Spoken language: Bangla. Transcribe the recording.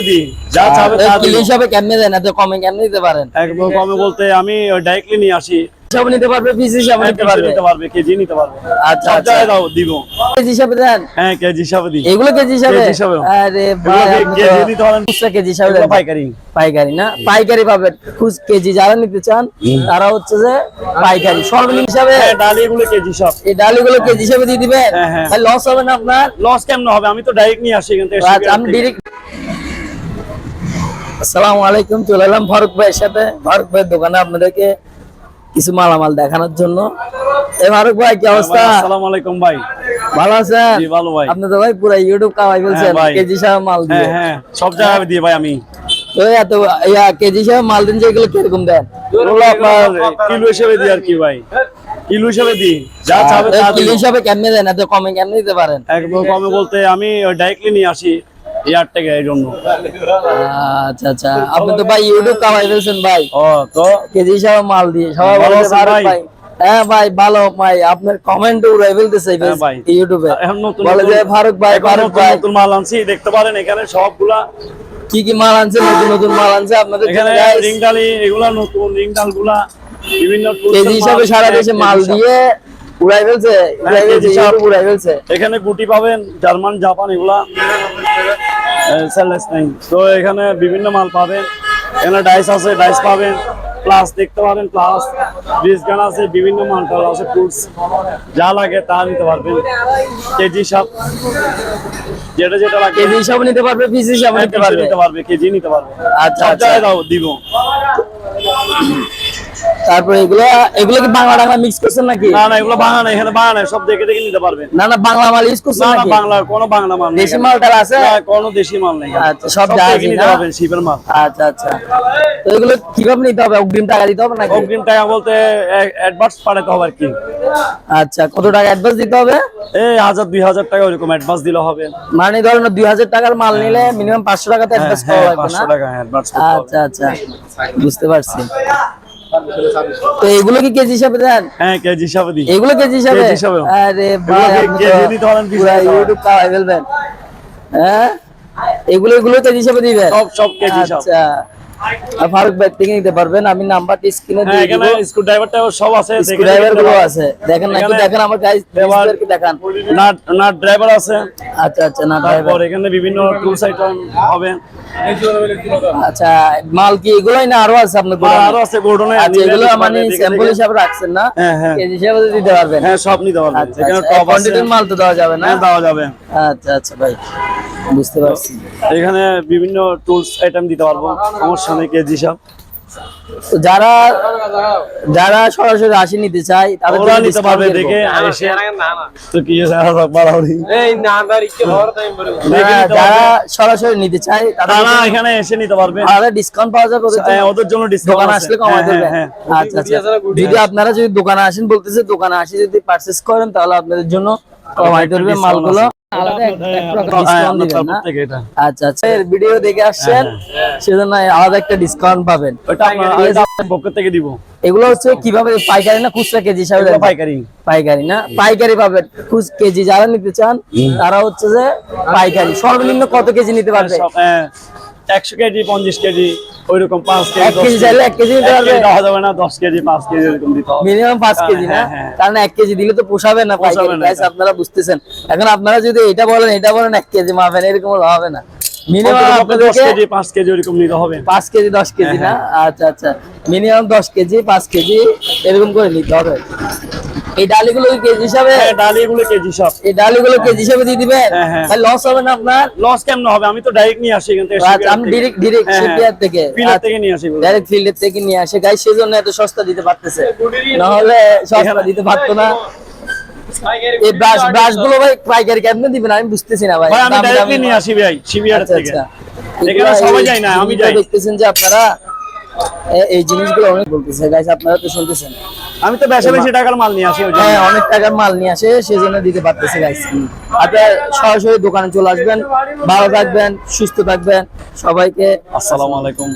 হিসাবে দিই যা চাবে তা কিলো হিসাবে কেমনে দেন? এত কমে কেমনে দিতে পারেন? একদম কমে বলতে আমি ডাইরেক্টলি নিয়ে আসি। হিসাবে নিতে পারবে পিস হিসাবে নিতে পারবে? নিতে পারবে কেজি নিতে পারবে। আচ্ছা আচ্ছা। দাও দিব। কেজি হিসাবে দেন? হ্যাঁ কেজি হিসাবে দিই। এগুলো কেজি হিসাবে? কেজি হিসাবে। আরে ভাই কেজি তো নিতে পারেন। খুচরা কেজি হিসাবে দেন। পাইকারি। পাইকারি না? পাইকারি পাবেন। খুচ কেজি যারা নিতে চান তারা হচ্ছে যে পাইকারি। সর্বনিম্ন হিসাবে হ্যাঁ ডালি এগুলো কেজি এই ডালগুলো কেজি হিসাবে দিয়ে দিবেন? হ্যাঁ, হ্যাঁ। লস হবে না আপনার? লস কেমন হবে? আমি তো ডাইরেক্ট নিয়ে আসি এখান থেকে। আচ্ছা আমি আসসালামু আলাইকুম চলে এলাম ফারুক ভাইয়ের সাথে। ফারুক ভাইয়ের দোকানে আপনাদেরকে কিছু মালামাল দেখানোর জন্য। এ ফারুক ভাই কি অবস্থা? আসসালামু আলাইকুম ভাই। ভালো আছেন? জি ভালো ভাই। আপনি তো ভাই পুরো ইউটিউব কামাই ফেলছেন কেজি হিসাবে মাল দিয়ে। হ্যাঁ সব জায়গায় দিয়ে ভাই আমি। তো এত ইয়া কেজি হিসাবে মাল দিন যেগুলো কীরকম দেন? ওগুলো আপনার কিলো হিসেবে দিই আর কি ভাই। কিলো হিসেবে দিই। যা চাবে তা কিলো হিসাবে কেমনে দেন? এত কমে কেমনে দিতে পারেন? একদম কমে বলতে আমি ডাইরেক্টলি নিয়ে আসি। ইয়ার থেকে এই জন্য। আচ্ছা আচ্ছা। আপনি তো ভাই ইউটিউব কামাই ভাই। ও তো? কেজি হিসাবে মাল দিয়ে। সবাই ভালো ভাই? হ্যাঁ ভাই ভালো ভাই। আপনার কমেন্ট উড়াই ফেলতেছে হ্যাঁ ইউটিউবে বলে যে ফারুক ভাই ফারুক ভাই। নতুন মাল আনছি। দেখতে পারেন এখানে সবগুলা কি কি মাল আনছে? নতুন নতুন মাল আনছে আপনাদের এখানে এগুলা নতুন বিভিন্ন কেজি হিসাবে সারা হ্যাঁ, দেশে মাল দিয়ে উড়াই ফেলছে। ইউটিউব উড়াই ফেলছে। এখানে গুটি পাবেন জার্মান জাপান এগুলা। সেলেস নাই তো এখানে বিভিন্ন মাল পাবেন। এখানে ডাইস আছে ডাইস পাবেন। প্লাস দেখতে পাবেন প্লাস বীজ গান আছে বিভিন্ন মাল টাল আছে টুলস যা লাগে তা নিতে পারবেন। কেজি সব যেটা যেটা লাগে। কেজি হিসাবে নিতে পারবে পিস হিসাবে নিতে পারবে। নিতে পারবে কেজি নিতে পারবে। আচ্ছা, আচ্ছা। দিব। তারপরে এগুলো এগুলো কি বাংলা টাংলা মিক্স করছেন নাকি? না না এগুলো বাংলা না এখানে বাংলা সব দেখে দেখে নিতে পারবেন। না না বাংলা মাল ইউজ করছেন না বাংলা কোনো বাংলা মাল দেশি। মালটা আছে? না, কোনো দেশি মাল নেই। আচ্ছা, সব নিতে পারবেন শিপের মাল। আচ্ছা আচ্ছা। তো এগুলো কীভাবে নিতে হবে? অগ্রিম টাকা দিতে হবে নাকি? অগ্রিম টাকা বলতে অ্যাডভান্স পাঠাতে হবে আর কি। আচ্ছা কত টাকা অ্যাডভান্স দিতে হবে? এই হাজার দুই হাজার টাকা ওইরকম অ্যাডভান্স দিলে হবে। মানে ধরেন দুই হাজার টাকার মাল নিলে মিনিমাম পাঁচশো টাকাতে হ্যাঁ অ্যাডভান্স করা হ্যাঁ লাগবে না? পাঁচশো টাকা অ্যাডভান্স আচ্ছা আচ্ছা বুঝতে পারছি। তো এগুলো কি কেজি হিসাবে দেন? হ্যাঁ কেজি হিসাবে দিই। এগুলো কেজি হিসাবে? কেজি হিসাবে। আরে ভাই কেজি দিতে দিতে পারেন। ইউটিউব কামাই ফেলবেন। হ্যাঁ? এগুলো এগুলো কেজি হিসাবে দিবেন? সব সব কেজি হিসাবে। আচ্ছা। ফারুক ভাই থেকে নিতে পারবেন আমি নাম্বারটি স্ক্রিনে হ্যাঁ দিয়ে দিব স্ক্রু ড্রাইভার টাইভার সব আছে স্ক্রু ড্রাইভারগুলো আছে। দেখেন না একটু এখানে দেখেন আমার গাইস এবার- কি দেখান। নাট নাট ড্রাইভার আছে। আচ্ছা আচ্ছা না ড্রাইভার এখানে বিভিন্ন টুলস আইটেম হবে। আচ্ছা মাল কি এগুলোই না আরও আছে আপনার আর গোডাউনে? আরও আছে গোডনে আচ্ছা এগুলো মানে স্যাম্পল হিসাবে রাখছেন না? হ্যাঁ হ্যাঁ। কেজি হিসাবে দিতে পারবেন। হ্যাঁ সব নিতে পারবেন। আচ্ছা এখানে আচ্ছা টপ আছে। মাল তো দেওয়া যাবে না? হ্যাঁ দেওয়া যাবে। আচ্ছা আচ্ছা ভাই। বুঝতে পারছি। এখানে বিভিন্ন টুলস আইটেম দিতে পারব। সমস্যা নেই কেজি সব। যারা যারা সরাসরি আসি নিতে চাই তাদের জন্য নিতে পারবে দেখে এসে তো কি আর বাড়াবাড়ি। দেখে যারা- সরাসরি নিতে চাই তাদের তারা এখানে এসে নিতে পারবে। আলাদা ডিসকাউন্ট পাওয়া যাবে ওদের জন্য? হ্যাঁ, ওদের জন্য ডিসকাউন্ট দোকানে আসলে কমাই দেবে হ্যাঁ আচ্ছা আচ্ছা। যদি আপনারা যদি দোকানে আসেন বলতেছে দোকানে আসি যদি পারচেজ করেন তাহলে আপনাদের জন্য কমাই দেবে মালগুলো। হ্যাঁ। আচ্ছা আচ্ছা। এর ভিডিও দেখে আসছেন সেজন্য আলাদা একটা ডিসকাউন্ট পাবেন। ওটা আপনার- ওটা আপনার পক্ষ থেকে দিব। এগুলো হচ্ছে কীভাবে পাইকারি না খুচরা কেজি হিসাবে পাইকারি। পাইকারি না? পাইকারি পাবেন। খুচ কেজি যারা নিতে চান তারা হচ্ছে যে পাইকারি। সর্বনিম্ন কত কেজি নিতে পারবে? হ্যাঁ, একশো কেজি পঞ্চাশ কেজি ওইরকম পাঁচ কেজি দশ কেজি চাইলে এক কেজি নিতে পারবে। দেওয়া যাবে না দশ কেজি পাঁচ কেজি এরকম দিতে হবে। মিনিমাম পাঁচ কেজি না? হ্যাঁ, হ্যাঁ। কারণ এক কেজি দিলে তো পোষাবে না না আপনারা বুঝতেছেন। এখন আপনারা যদি এটা বলেন এটা বলেন এক কেজি মাপেন এরকম হবে না। মিনিমাম অন্তত দশ কেজি পাঁচ কেজি ওইরকম নিতে হবে। পাঁচ কেজি দশ কেজি না? হ্যাঁ, আচ্ছা আচ্ছা। মিনিমাম দশ কেজি পাঁচ কেজি এরকম করে নিতে হবে। এই ডালিগুলো কেজি হিসাবে? হ্যাঁ ডালি এগুলো কেজি সব এই ডালিগুলো কেজি হিসাবে দিয়ে দিবেন? হ্যাঁ, হ্যাঁ। লস হবে না আপনার? লস কেমন হবে? আমি তো ডাইরেক্ট নিয়ে আসি এখান থেকে আচ্ছা, আমি ডিরেক্ট ডিরেক্ট হ্যাঁ, শিপিয়ার থেকে। থেকে নিয়ে আসি ডাইরেক্ট ফিল্ডের থেকে নিয়ে আসে। গাই সেজন্য এত সস্তা দিতে পারতেছে। নাহলে সস্তা দিতে পারতো না। এই ব্রাশ ব্রাশগুলো ভাই পাইকারি কেমনে দিবেন? আমি বুঝতেছি না ভাই। আমি ডাইরেক্টলি নিয়ে আসি ভাই শিবিয়ার আচ্ছা থেকে। আচ্ছা। এখানে সবাই যায় না আমি জিনিসগুলো যাই। দেখতেছেন যে আপনারা এই জিনিসগুলো অনেক বলতেছে। গাইস আপনারা তো শুনতেছেন। আমি তো বেশি বেশি টাকার মাল নিয়ে আসি হ্যাঁ অনেক টাকার মাল নিয়ে আসে সেজন্য দিতে পারতেছি গাইস আপনার সরাসরি দোকানে চলে আসবেন ভালো থাকবেন সুস্থ থাকবেন সবাইকে আসসালামু আলাইকুম।